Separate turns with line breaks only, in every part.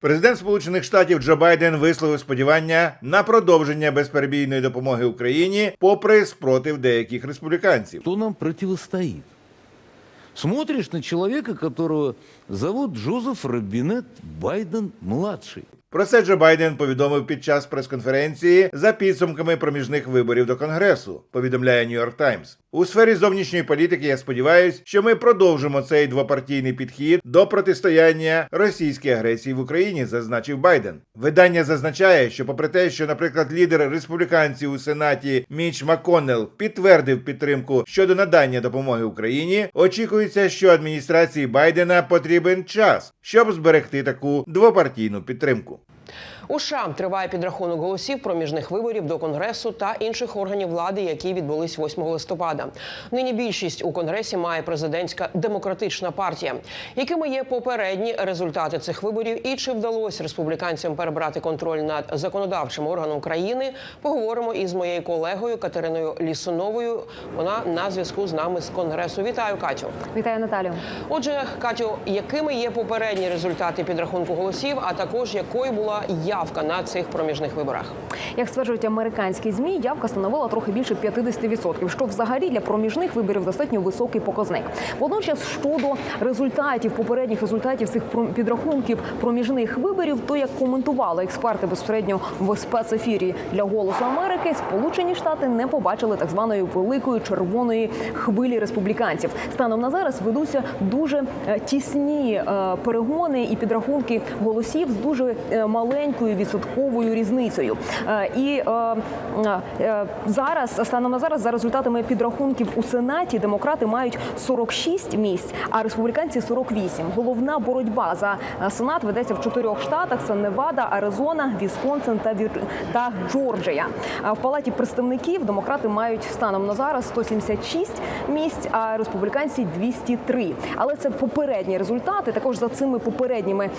Президент Сполучених Штатів Джо Байден висловив сподівання на продовження безперебійної допомоги Україні, попри спротив деяких республіканців.
Кто нам противостоит? Смотришь на человека, которого зовут Джозеф Робинет Байден-младший.
Про це Джо Байден повідомив під час прес-конференції за підсумками проміжних виборів до Конгресу. Повідомляє Нью-Йорк Таймс. У сфері зовнішньої політики я сподіваюся, що ми продовжимо цей двопартійний підхід до протистояння російській агресії в Україні, зазначив Байден. Видання зазначає, що, попри те, що, наприклад, лідер республіканців у сенаті Міч Макконнелл підтвердив підтримку щодо надання допомоги Україні, очікується, що адміністрації Байдена потрібен час, щоб зберегти таку двопартійну підтримку.
У США триває підрахунок голосів проміжних виборів до конгресу та інших органів влади, які відбулись 8 листопада. Нині більшість у конгресі має президентська демократична партія. Якими є попередні результати цих виборів, і чи вдалося республіканцям перебрати контроль над законодавчим органом країни? Поговоримо із моєю колегою Катериною Лісуновою. Вона на зв'язку з нами з конгресу. Вітаю, Катю.
Вітаю Наталю.
Отже, Катю, якими є попередні результати підрахунку голосів, а також якою була явка на цих проміжних виборах?
Як стверджують американські змі, явка становила трохи більше 50%, що взагалі для проміжних виборів достатньо високий показник. Водночас, щодо результатів попередніх результатів цих підрахунків проміжних виборів, то як коментували експерти безпосередньо в спецефірі для голосу Америки, Сполучені Штати не побачили так званої великої червоної хвилі республіканців. Станом на зараз ведуться дуже е, тісні е, перегони і підрахунки голосів з дуже е, маленькою відсотковою різницею. Е, І е, е, зараз станом на зараз за результатами підрахунків у сенаті демократи мають 46 місць, а республіканці 48. Головна боротьба за сенат ведеться в чотирьох штатах: це Невада, Аризона, Вісконсин та Вір... та Джорджія. В палаті представників демократи мають станом на зараз 176 місць, а республіканці 203. Але це попередні результати. Також за цими попередніми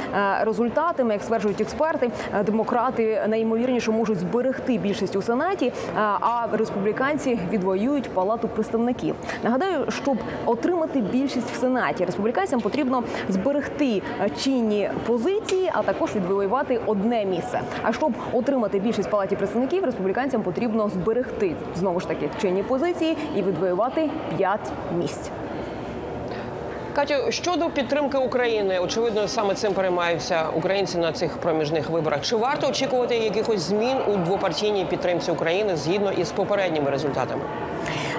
результатами, як стверджують експерти, е, демократи найімовірніше можуть зберегти більшість у сенаті, е, а республіканці відвоюють палату представників. Нагадаю, щоб отримати більшість в сенаті, республіканцям потрібно зберегти е, чинні позиції, а також відвоювати одне місце. А щоб отримати більшість в палаті представників, республіканцям потрібно зберегти знову ж таки чинні позиції і відвоювати 5 місць.
Катю, щодо підтримки України, очевидно, саме цим переймаються українці на цих проміжних виборах. Чи варто очікувати якихось змін у двопартійній підтримці України згідно із попередніми результатами?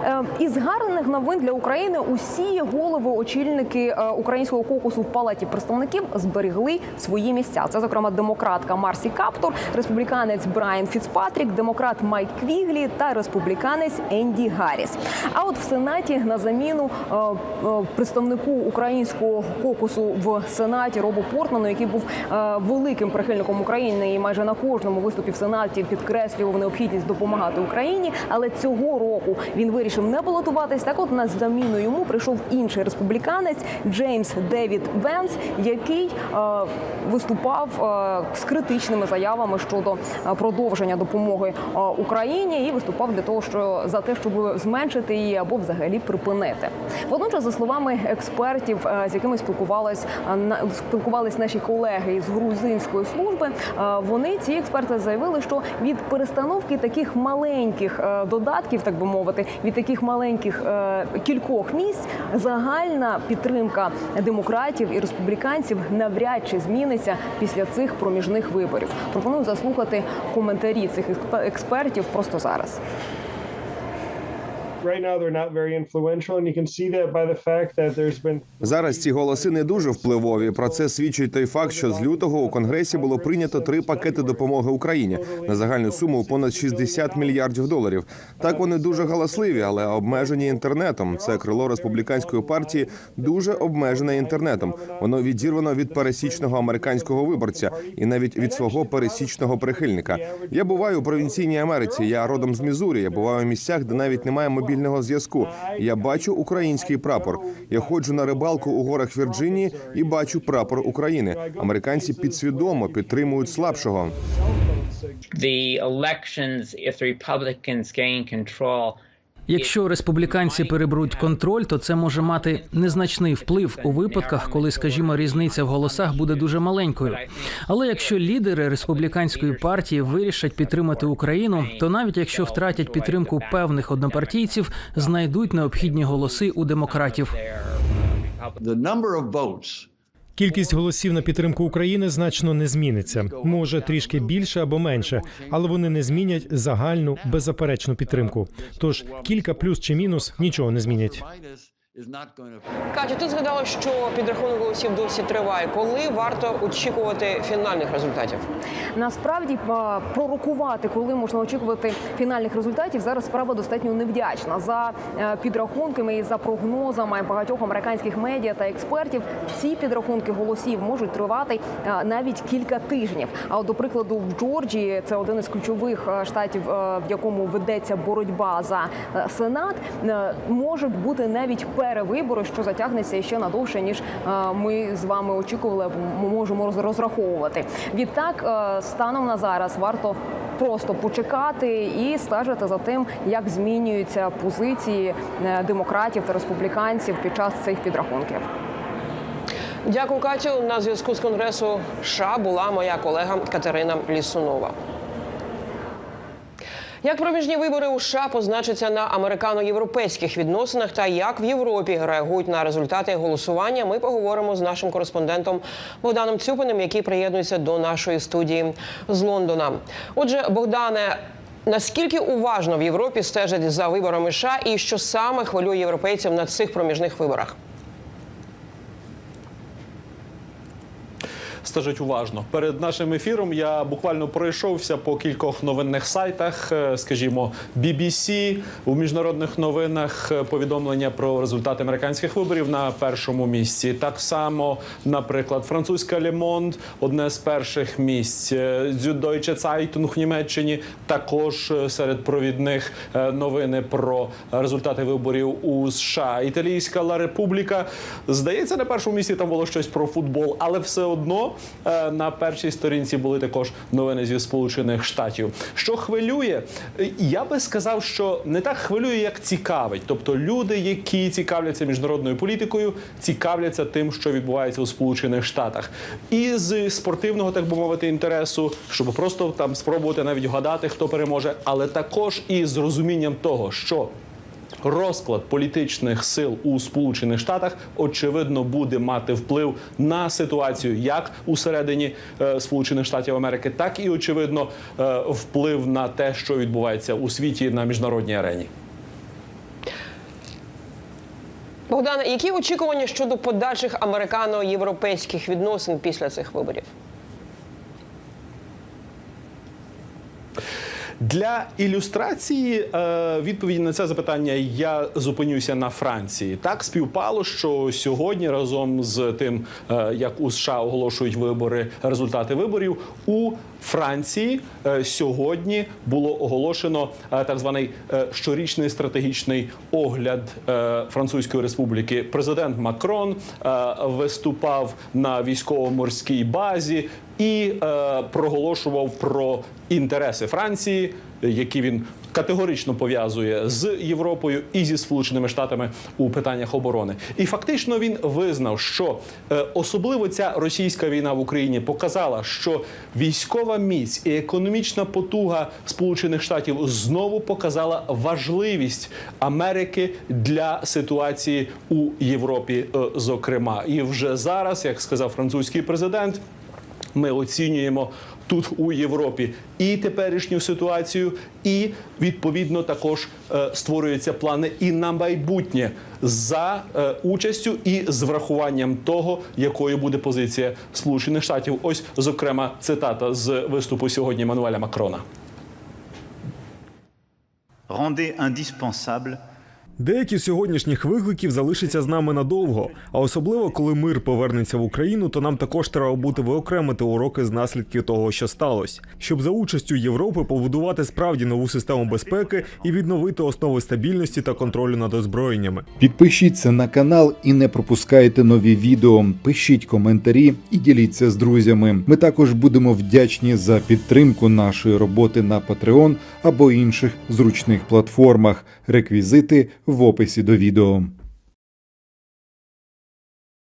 Е, Із гарних новин для України усі голови очільники е, українського кокусу в палаті представників зберегли свої місця. Це зокрема демократка Марсі Каптор, республіканець Брайан Фіцпатрік, демократ Майк Квіглі та республіканець Енді Гарріс. А от в сенаті на заміну е, е, представнику українського кокусу в сенаті Робу Портману, який був великим прихильником України і майже на кожному виступі в сенаті підкреслював необхідність допомагати Україні. Але цього року він вирішив не балотуватись. Так, от на заміну йому прийшов інший республіканець Джеймс Девід Венс, який е, виступав е, з критичними заявами щодо е, продовження допомоги е, Україні, і виступав для того, що за те, щоб зменшити її або взагалі припинити. Водночас, за словами експертів, е, з якими спілкувались спілкувались наші колеги із грузинської служби, вони ці експерти заявили, що від перестановки таких маленьких додатків, так би мовити, від таких маленьких е, кількох місць загальна підтримка демократів і республіканців навряд чи зміниться після цих проміжних виборів. Пропоную заслухати коментарі цих експ- експертів просто зараз.
Right now they're
Зараз ці голоси не дуже впливові. Про це свідчить той факт, що з лютого у конгресі було прийнято три пакети допомоги Україні на загальну суму понад 60 мільярдів доларів. Так вони дуже галасливі, але обмежені інтернетом. Це крило республіканської партії дуже обмежене інтернетом. Воно відірвано від пересічного американського виборця і навіть від свого пересічного прихильника. Я буваю у провінційній Америці. Я родом з Мізурі. Я буваю у місцях, де навіть немає мобільного зв'язку. Я бачу український прапор. Я ходжу на рибалку у горах Вірджинії і бачу прапор України. Американці підсвідомо підтримують слабшого.
the elections, if the Republicans gain control, Якщо республіканці переберуть контроль, то це може мати незначний вплив у випадках, коли, скажімо, різниця в голосах буде дуже маленькою. Але якщо лідери республіканської партії вирішать підтримати Україну, то навіть якщо втратять підтримку певних однопартійців, знайдуть необхідні голоси у демократів.
Кількість голосів на підтримку України значно не зміниться. Може трішки більше або менше, але вони не змінять загальну беззаперечну підтримку. Тож кілька плюс чи мінус нічого не змінять.
Катя, ти згадала, що підрахунок голосів досі триває. Коли варто очікувати фінальних результатів?
Насправді пророкувати, коли можна очікувати фінальних результатів, зараз справа достатньо невдячна. За е, підрахунками і за прогнозами багатьох американських медіа та експертів, ці підрахунки голосів можуть тривати е, навіть кілька тижнів. А от, до прикладу, в Джорджії це один із ключових е, штатів, в якому ведеться боротьба за сенат. Можуть бути навіть перевибори, що затягнеться ще надовше ніж е, ми з вами очікували. Ми можемо роз- розраховувати. Відтак, е, станом на зараз варто просто почекати і стежити за тим, як змінюються позиції е, демократів та республіканців під час цих підрахунків.
Дякую, Катю. На зв'язку з конгресу США була моя колега Катерина Лісунова. Як проміжні вибори у США позначаться на американо-європейських відносинах та як в Європі реагують на результати голосування, ми поговоримо з нашим кореспондентом Богданом Цюпиним, який приєднується до нашої студії з Лондона. Отже, Богдане. Наскільки уважно в Європі стежать за виборами США і що саме хвилює європейців на цих проміжних виборах?
Стежить уважно. Перед нашим ефіром я буквально пройшовся по кількох новинних сайтах, е, скажімо, BBC, у міжнародних новинах е, повідомлення про результати американських виборів на першому місці. Так само, наприклад, французька Monde – одне з перших місць. Е, Süddeutsche Zeitung в Німеччині також серед провідних новини про результати виборів у США. Італійська Ла Републіка здається на першому місці там було щось про футбол, але все одно на першій сторінці були також новини зі Сполучених Штатів. Що хвилює, Е, я би сказав, що не так хвилює, як цікавить. Тобто люди, які цікавляться міжнародною політикою, цікавляться тим, що відбувається у Сполучених Штатах, і з спортивного, так би мовити, інтересу, щоб просто там спробувати навіть вгадати, хто переможе, але також і з розумінням того, що Розклад політичних сил у Сполучених Штатах очевидно буде мати вплив на ситуацію як усередині е, Сполучених Штатів Америки, так і очевидно е, вплив на те, що відбувається у світі на міжнародній арені.
Богдане, які очікування щодо подальших американо-європейських відносин після цих виборів?
Для ілюстрації е, відповіді на це запитання я зупинюся на Франції. Так співпало, що сьогодні разом з тим, е, як у США оголошують вибори, результати виборів у Франції е, сьогодні було оголошено так званий щорічний стратегічний огляд Французької республіки. Президент Макрон виступав на військово-морській базі і е, проголошував про інтереси Франції, які він категорично пов'язує з Європою і зі Сполученими Штатами у питаннях оборони. І фактично він визнав, що е, особливо ця російська війна в Україні показала, що військова міць і економічна потуга Сполучених Штатів знову показала важливість Америки для ситуації у Європі, е, зокрема, і вже зараз, як сказав французький президент. Ми оцінюємо тут у Європі і теперішню ситуацію, і відповідно також е, створюються плани і на майбутнє за е, участю і з врахуванням того, якою буде позиція Сполучених Штатів. Ось зокрема цитата з виступу сьогодні Мануеля Макрона.
rendait indispensable Деякі з сьогоднішніх викликів залишаться з нами надовго. А особливо, коли мир повернеться в Україну, то нам також треба буде виокремити уроки з наслідків того, що сталося, щоб за участю Європи побудувати справді нову систему безпеки і відновити основи стабільності та контролю над озброєннями.
Підпишіться на канал і не пропускайте нові відео. Пишіть коментарі і діліться з друзями. Ми також будемо вдячні за підтримку нашої роботи на Patreon або інших зручних платформах. Реквізити в описі до відео.